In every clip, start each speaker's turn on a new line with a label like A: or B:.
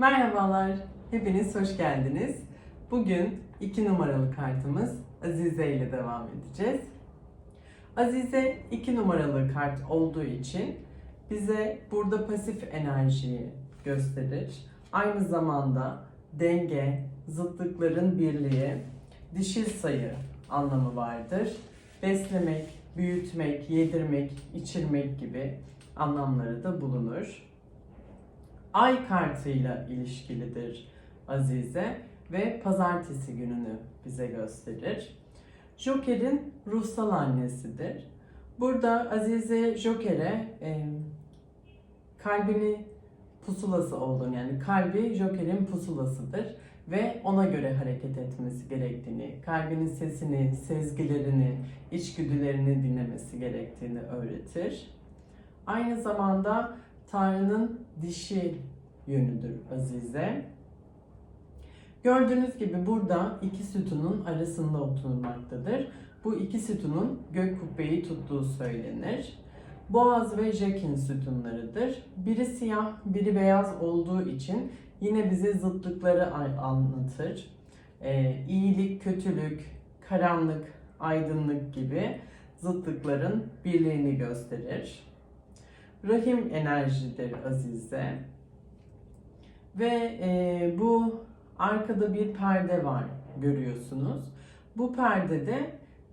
A: Merhabalar, hepiniz hoş geldiniz. Bugün iki numaralı kartımız Azize ile devam edeceğiz. Azize iki numaralı kart olduğu için bize burada pasif enerjiyi gösterir. Aynı zamanda denge, zıtlıkların birliği, dişil sayı anlamı vardır. Beslemek, büyütmek, yedirmek, içirmek gibi anlamları da bulunur. Ay kartıyla ilişkilidir Azize ve pazartesi gününü bize gösterir. Joker'in ruhsal annesidir. Burada Azize Joker'e e, kalbini pusulası olduğunu yani kalbi Joker'in pusulasıdır ve ona göre hareket etmesi gerektiğini, kalbinin sesini, sezgilerini, içgüdülerini dinlemesi gerektiğini öğretir. Aynı zamanda Tanrı'nın dişi yönüdür Azize. Gördüğünüz gibi burada iki sütunun arasında oturmaktadır. Bu iki sütunun gök kubbeyi tuttuğu söylenir. Boğaz ve Jekin sütunlarıdır. Biri siyah, biri beyaz olduğu için yine bize zıtlıkları anlatır. Ee, iyilik, kötülük, karanlık, aydınlık gibi zıtlıkların birliğini gösterir. Rahim enerjidir Azize. Ve e, bu arkada bir perde var görüyorsunuz. Bu perdede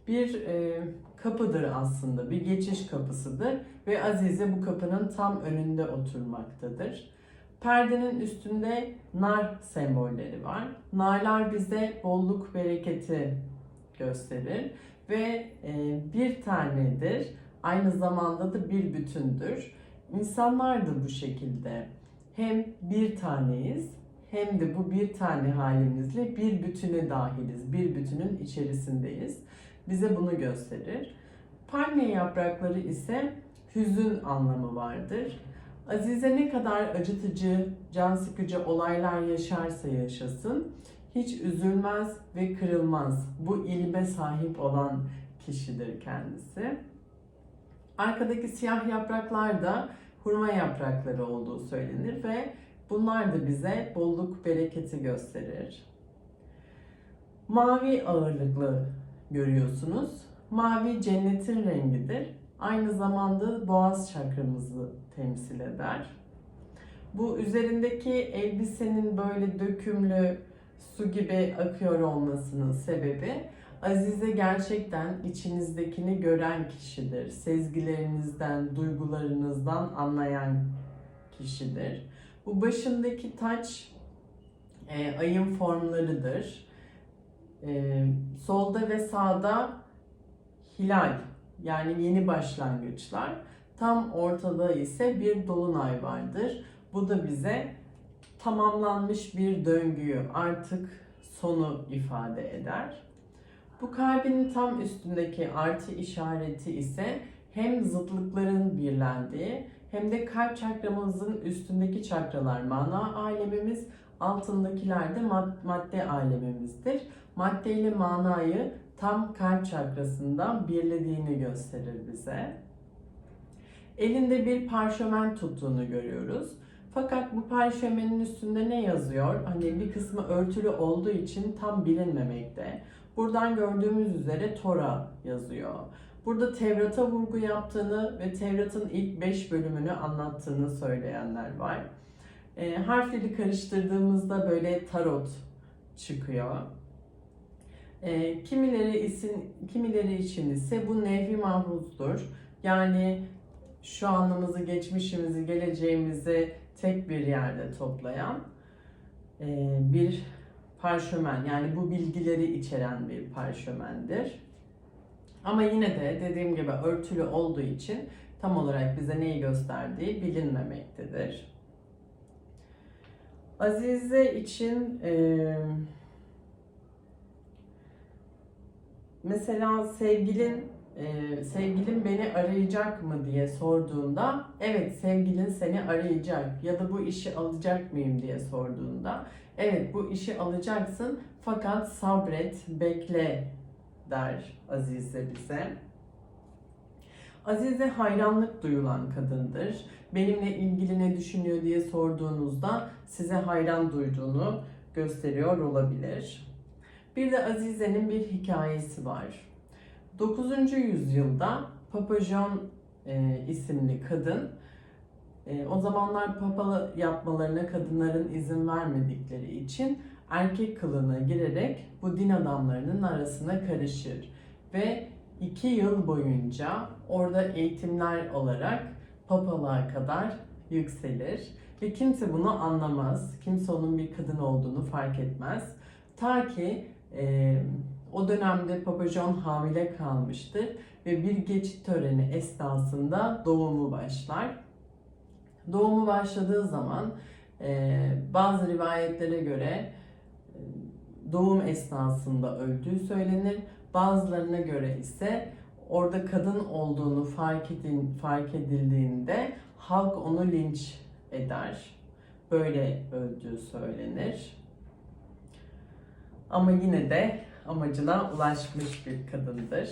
A: bir e, kapıdır aslında, bir geçiş kapısıdır ve Azize bu kapının tam önünde oturmaktadır. Perdenin üstünde nar sembolleri var. Narlar bize bolluk, bereketi gösterir ve e, bir tanedir. Aynı zamanda da bir bütündür. İnsanlar da bu şekilde hem bir taneyiz hem de bu bir tane halimizle bir bütüne dahiliz. Bir bütünün içerisindeyiz. Bize bunu gösterir. Palmiye yaprakları ise hüzün anlamı vardır. Azize ne kadar acıtıcı, can sıkıcı olaylar yaşarsa yaşasın hiç üzülmez ve kırılmaz. Bu ilme sahip olan kişidir kendisi. Arkadaki siyah yapraklar da hurma yaprakları olduğu söylenir ve bunlar da bize bolluk, bereketi gösterir. Mavi ağırlıklı görüyorsunuz. Mavi cennetin rengidir. Aynı zamanda boğaz çakramızı temsil eder. Bu üzerindeki elbisenin böyle dökümlü su gibi akıyor olmasının sebebi Azize gerçekten içinizdekini gören kişidir. Sezgilerinizden, duygularınızdan anlayan kişidir. Bu başındaki taç e, ayın formlarıdır. E, solda ve sağda hilal yani yeni başlangıçlar. Tam ortada ise bir dolunay vardır. Bu da bize tamamlanmış bir döngüyü artık sonu ifade eder. Bu kalbin tam üstündeki artı işareti ise hem zıtlıkların birlendiği hem de kalp çakramızın üstündeki çakralar mana alemimiz, altındakiler de madde alemimizdir. Madde ile manayı tam kalp çakrasından birlediğini gösterir bize. Elinde bir parşömen tuttuğunu görüyoruz. Fakat bu parşömenin üstünde ne yazıyor? Hani bir kısmı örtülü olduğu için tam bilinmemekte. Buradan gördüğümüz üzere Tora yazıyor. Burada Tevrat'a vurgu yaptığını ve Tevrat'ın ilk 5 bölümünü anlattığını söyleyenler var. E, harfleri karıştırdığımızda böyle tarot çıkıyor. E, kimileri isim, kimileri için ise bu nevhi mahfuzdur. Yani şu anımızı, geçmişimizi, geleceğimizi tek bir yerde toplayan e, bir parşömen. Yani bu bilgileri içeren bir parşömendir. Ama yine de dediğim gibi örtülü olduğu için tam olarak bize neyi gösterdiği bilinmemektedir. Azize için e, mesela sevgilin e, sevgilin beni arayacak mı diye sorduğunda evet sevgilin seni arayacak ya da bu işi alacak mıyım diye sorduğunda evet bu işi alacaksın fakat sabret bekle der Azize bize. Azize hayranlık duyulan kadındır. benimle ilgili ne düşünüyor diye sorduğunuzda size hayran duyduğunu gösteriyor olabilir. Bir de Azize'nin bir hikayesi var. 9. yüzyılda Papa John e, isimli kadın e, o zamanlar papalı yapmalarına kadınların izin vermedikleri için erkek kılığına girerek bu din adamlarının arasına karışır ve iki yıl boyunca orada eğitimler olarak papalığa kadar yükselir ve kimse bunu anlamaz. Kimse onun bir kadın olduğunu fark etmez. Ta ki e, o dönemde Papa John hamile kalmıştır ve bir geçit töreni esnasında doğumu başlar. Doğumu başladığı zaman e, bazı rivayetlere göre e, doğum esnasında öldüğü söylenir. Bazılarına göre ise orada kadın olduğunu fark, edin, fark edildiğinde halk onu linç eder. Böyle öldüğü söylenir. Ama yine de amacına ulaşmış bir kadındır.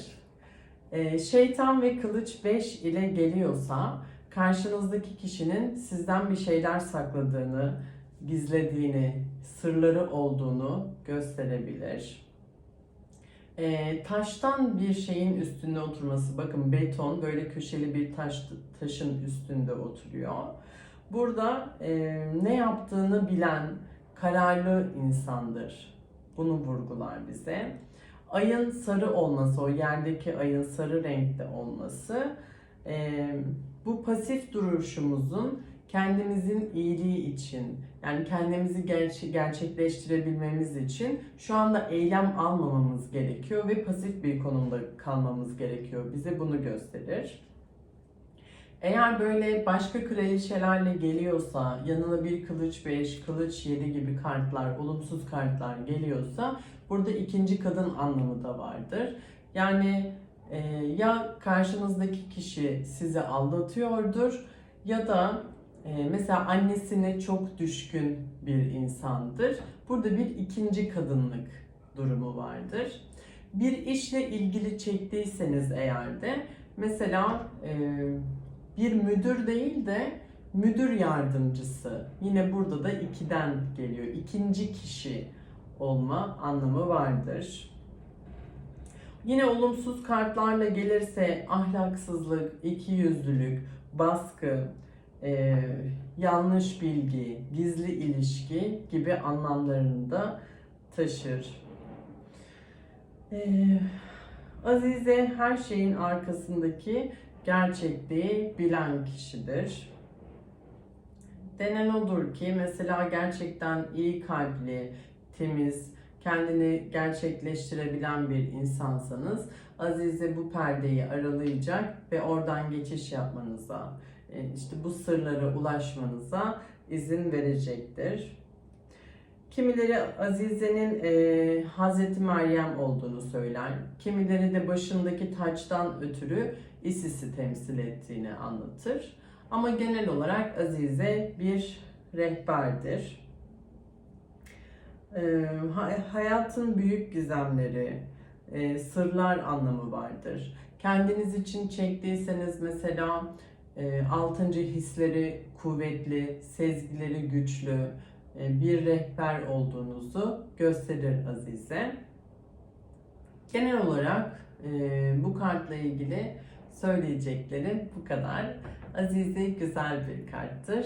A: Ee, şeytan ve kılıç 5 ile geliyorsa karşınızdaki kişinin sizden bir şeyler sakladığını, gizlediğini, sırları olduğunu gösterebilir. Ee, taştan bir şeyin üstünde oturması, bakın beton böyle köşeli bir taş taşın üstünde oturuyor. Burada e, ne yaptığını bilen kararlı insandır. Bunu vurgular bize. Ayın sarı olması, o yerdeki ayın sarı renkte olması, e, bu pasif duruşumuzun kendimizin iyiliği için, yani kendimizi gerçe- gerçekleştirebilmemiz için şu anda eylem almamamız gerekiyor ve pasif bir konumda kalmamız gerekiyor. Bize bunu gösterir. Eğer böyle başka kraliçelerle geliyorsa, yanına bir kılıç 5, kılıç 7 gibi kartlar, olumsuz kartlar geliyorsa burada ikinci kadın anlamı da vardır. Yani e, ya karşınızdaki kişi sizi aldatıyordur ya da e, mesela annesine çok düşkün bir insandır. Burada bir ikinci kadınlık durumu vardır. Bir işle ilgili çektiyseniz eğer de mesela e, bir müdür değil de müdür yardımcısı. Yine burada da ikiden geliyor. İkinci kişi olma anlamı vardır. Yine olumsuz kartlarla gelirse ahlaksızlık, ikiyüzlülük, baskı, e, yanlış bilgi, gizli ilişki gibi anlamlarını da taşır. E, Azize her şeyin arkasındaki gerçekliği bilen kişidir. Denen odur ki mesela gerçekten iyi kalpli, temiz, kendini gerçekleştirebilen bir insansanız Azize bu perdeyi aralayacak ve oradan geçiş yapmanıza, e, işte bu sırlara ulaşmanıza izin verecektir. Kimileri Azize'nin e, Hazreti Meryem olduğunu söyler. Kimileri de başındaki taçtan ötürü Isis'i temsil ettiğini anlatır. Ama genel olarak Azize bir rehberdir. E, hayatın büyük gizemleri, e, sırlar anlamı vardır. Kendiniz için çektiyseniz mesela e, altıncı hisleri kuvvetli, sezgileri güçlü, e, bir rehber olduğunuzu gösterir Azize. Genel olarak bu kartla ilgili söyleyeceklerim bu kadar. Azize güzel bir karttır.